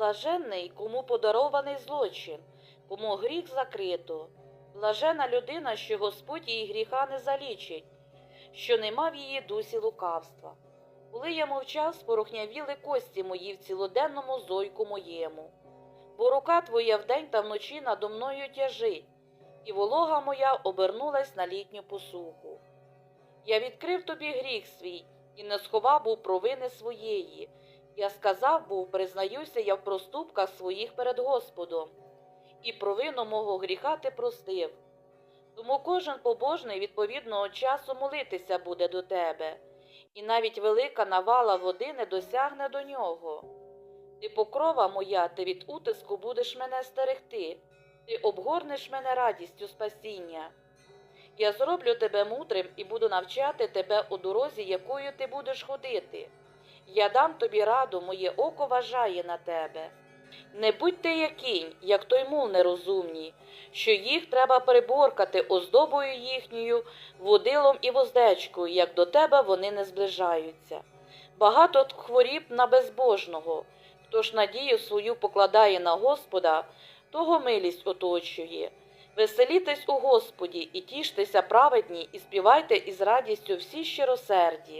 Блаженний, кому подарований злочин, кому гріх закрито. Блажена людина, що Господь її гріха не залічить, що нема в її дусі лукавства. Коли я мовчав, спорохнявіли кості мої в цілоденному зойку моєму. Бо рука твоя вдень та вночі надо мною тяжить, і волога моя обернулась на літню посуху. Я відкрив тобі гріх свій і не сховав був провини своєї. Я сказав був, признаюся я в проступках своїх перед Господом, і провину мого гріха ти простив. Тому кожен побожний відповідного часу молитися буде до тебе, і навіть велика навала води не досягне до нього. Ти покрова моя, ти від утиску будеш мене стерегти, ти обгорнеш мене радістю спасіння. Я зроблю тебе мудрим і буду навчати тебе у дорозі, якою ти будеш ходити. Я дам тобі раду, моє око вважає на тебе. Не будь ти як як той мул нерозумній, що їх треба приборкати оздобою їхньою, водилом і воздечкою, як до тебе вони не зближаються. Багато хворіб на безбожного, хто ж надію свою покладає на Господа, того милість оточує. Веселітесь у Господі і тіштеся праведні, і співайте із радістю всі щиросерді.